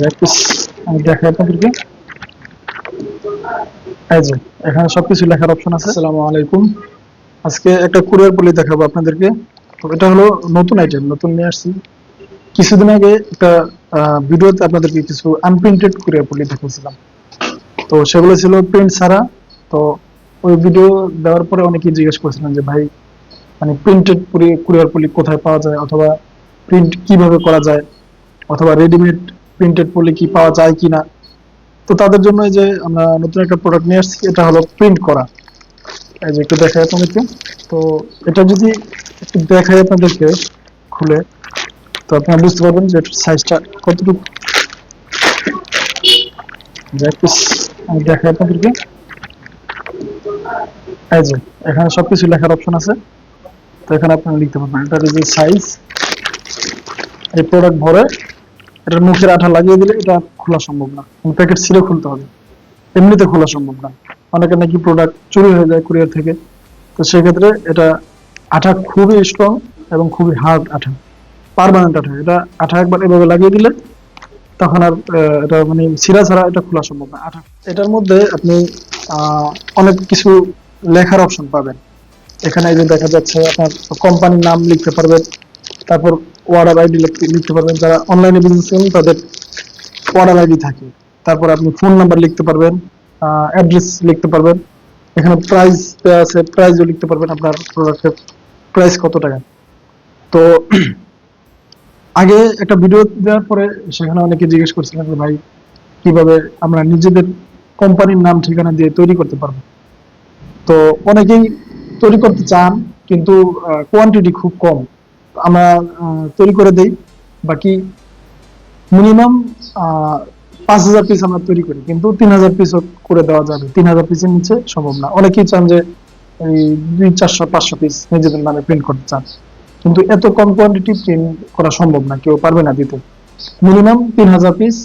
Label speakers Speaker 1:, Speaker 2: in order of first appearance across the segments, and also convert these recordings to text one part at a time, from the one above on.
Speaker 1: যাক, দেখাই আপনাদেরকে। এখানে সবকিছু লেখার অপশন আছে। আসসালামু আলাইকুম। আজকে একটা কুরিয়ার পলি দেখাবো আপনাদেরকে। তো এটা হলো নতুন আইটেম নতুন নিয়ে আসছি। কিছুদিন আগে একটা ভিডিওতে আপনাদেরকে কিছু আনপ্রিন্টেড কুরিয়ার পলি দেখাচ্ছিলাম তো সেগুলো ছিল প্রিন্ট ছাড়া। তো ওই ভিডিও দেওয়ার পরে অনেকেই জিজ্ঞেস করেছিলেন যে ভাই মানে প্রিন্টেড কুরিয়ার পলি কোথায় পাওয়া যায়? অথবা প্রিন্ট কীভাবে করা যায়? অথবা রেডিমেড প্রিন্টেড পলি কি পাওয়া যায় কিনা? তো তাদের জন্য যে আমরা নতুন একটা প্রোডাক্ট নিয়ে আসছি, এটা হলো প্রিন্ট করা। এই যে একটু দেখাই আপনাদেরকে। তো এটা যদি একটু দেখাই আপনাদেরকে খুলে, তো আপনারা বুঝতে পারবেন যে সাইজটা কতটুকু। দেখাই আপনাদেরকে। এই যে, এখানে সবকিছু লেখার অপশন আছে। তো এখানে আপনারা লিখতে পারবেন, এটার যে সাইজ এই প্রোডাক্ট ভরে এটার মুখের আঠা লাগিয়ে দিলে এটা খোলা সম্ভব না। প্যাকেট ছিঁড়ে খুলতে হবে। এমনিতে খোলা সম্ভব না। অনেকে নাকি প্রোডাক্ট চুরি হয়ে যায় কুরিয়ার থেকে। তো সেক্ষেত্রে এটা আঠা খুবই স্ট্রং এবং খুবই হার্ড আঠা। পারমানেন্ট আঠা। এটা আঠা একবার এভাবে লাগিয়ে দিলে তখন আর এটা মানে ছিঁড়া ছাড়া এটা খোলা সম্ভব না। আঠা, এটার মধ্যে আপনি অনেক কিছু লেখার অপশন পাবেন। এখানে যে দেখা যাচ্ছে আপনার কোম্পানির নাম লিখতে পারবেন। তারপর অর্ডার আইডি লিখতে পারবেন। যারা অনলাইনে বিজনেস করেন, তাদের অর্ডার আইডি থাকে। তারপর আপনি ফোন নাম্বার লিখতে পারবেন অ্যাড্রেস লিখতে পারবেন। এখানে প্রাইস দেওয়া আছে প্রাইসও লিখতে পারবেন আপনার প্রোডাক্টের প্রাইস কত টাকা। তো আগে একটা ভিডিও দেওয়ার পরে সেখানে অনেকে জিজ্ঞেস করছিলেন যে, ভাই, কীভাবে আমরা নিজেদের কোম্পানির নাম, ঠিকানা দিয়ে তৈরি করতে পারব? তো অনেকেই তৈরি করতে চান, কিন্তু কোয়ান্টিটি খুব কম। আমরা তৈরি করে দেই। বাকি মিনিমাম পাঁচ হাজার পিস আমরা তৈরি করি। কিন্তু তিন হাজার পিস করে দেওয়া যাবে। তিন হাজার পিসের নিচে সম্ভব না। অনেকেই চান যে এই দুই চারশো, পাঁচশো পিস নিজেদের নামে প্রিন্ট করতে চান। কিন্তু এত কম কোয়ান্টিটি প্রিন্ট করা সম্ভব না। কেউ পারবে না দিতে। মিনিমাম তিন হাজার পিস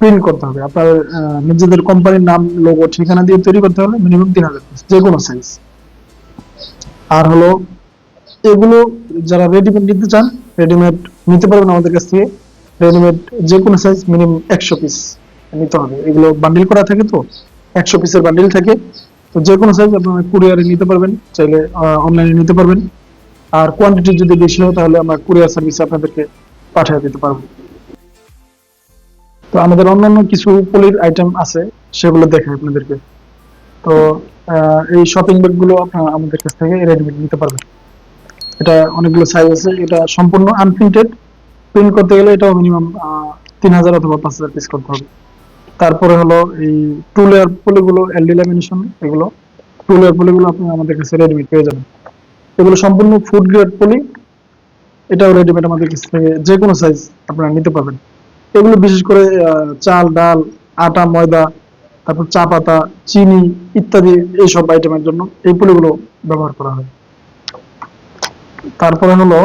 Speaker 1: প্রিন্ট করতে হবে। আপনার নিজেদের কোম্পানির নাম লোগো ঠিকানা দিয়ে তৈরি করতে হলে মিনিমাম তিন হাজার পিস যে কোনো সাইজ আর হলো এগুলো যারা রেডিমেড নিতে চান রেডিমেড নিতে পারবেন আমাদের কাছ থেকে। রেডিমেড যে কোনো সাইজ মিনিমাম একশো পিস নিতে হবে। এগুলো বান্ডিল করা থাকে তো, একশো পিসের বান্ডিল থাকে। তো যে কোনো সাইজ আপনারা কুরিয়ারে নিতে পারবেন, চাইলে অনলাইনে নিতে পারবেন। আর কোয়ান্টিটি যদি বেশি হয়, তাহলে আমরা কুরিয়ার সার্ভিসে আপনাদেরকে পাঠিয়ে দিতে পারব। তো আমাদের অন্যান্য কিছু পলির আইটেম আছে, সেগুলো দেখাই আপনাদেরকে। তো এই শপিং ব্যাগগুলো আপনারা আমাদের কাছ থেকে রেডিমেড নিতে পারবেন। এটা অনেকগুলো সাইজ আছে, এটা সম্পূর্ণ আনপ্রিন্টেড প্রিন্ট করতে গেলে এটাও মিনিমাম তিন হাজার অথবা পাঁচ হাজার পিস করতে হবে। তারপরে হলো এই টু লেয়ার পলিগুলো এলডি ল্যামিনেশন এগুলো। টু লেয়ার পলিগুলো আপনি আমাদের কাছে রেডিমেড পেয়ে যাবেন। এগুলো সম্পূর্ণ ফুড গ্রেড পলি। এটাও রেডিমেড আমাদের কাছ থেকে যে কোনো সাইজ আপনারা নিতে পারবেন। এগুলো বিশেষ করে চাল, ডাল, আটা, ময়দা, তারপর চা পাতা, চিনি ইত্যাদি এইসব আইটেমের জন্য এই পলিগুলো ব্যবহার করা হয়। তারপরে হলো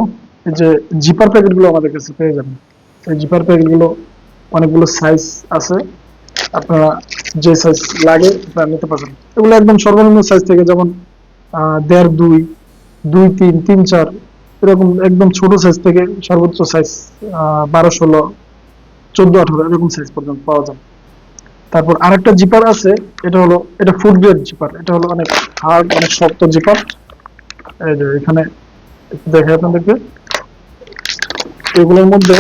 Speaker 1: যে জিপার প্যাকেটগুলো আমাদের কাছে পেয়ে যাবেন। এই জিপার প্যাকেটগুলো অনেকগুলো সাইজ আছে। আপনারা যে সাইজ লাগে আপনারা নিতে পারবেন। এগুলো একদম সর্বনিম্ন সাইজ থেকে যেমন দেড়, দুই দুই, তিন তিন, চার, এরকম একদম ছোট সাইজ থেকে সর্বোচ্চ সাইজ বারো, ষোলো, চোদ্দ, আঠারো, এরকম সাইজ পর্যন্ত পাওয়া যায় তারপর আরেকটা জিপার আছে, এটা হলো, এটা ফুড গ্রেড জিপার এটা হলো অনেক হার্ড অনেক শক্ত জিপার এখানে একটু আপনাদেরকে। এগুলোর মধ্যে,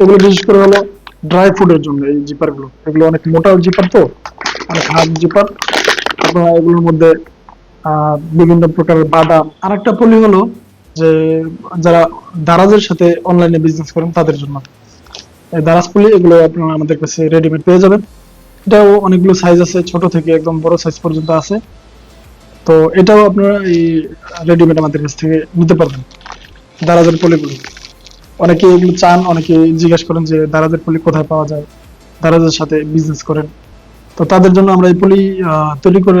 Speaker 1: এগুলো বিশেষ করে হলো ড্রাই ফুডের জন্য এই এগুলো অনেক মোটা জিপার তো, অনেক হার্ড জিপার আপনারা এগুলোর মধ্যে বিভিন্ন প্রকারের বাদাম। আরেকটা পলি হলো যে, যারা দারাজের সাথে অনলাইনে বিজনেস করেন, তাদের জন্য। দারাজ পলি, এগুলো আপনারা আমাদের কাছে রেডিমেড পেয়ে যাবেন। এটাও অনেকগুলো সাইজ আছে, ছোট থেকে একদম বড় সাইজ পর্যন্ত আছে। তো এটাও আপনারা এই রেডিমেড আমাদের কাছ থেকে নিতে পারবেন। দারাজের পলিগুলো। অনেকে এগুলো চান, অনেকে জিজ্ঞাসা করেন যে দারাজের পলি কোথায় পাওয়া যায়? দারাজের সাথে বিজনেস করেন। তো তাদের জন্য আমরা এই পলি তৈরি করে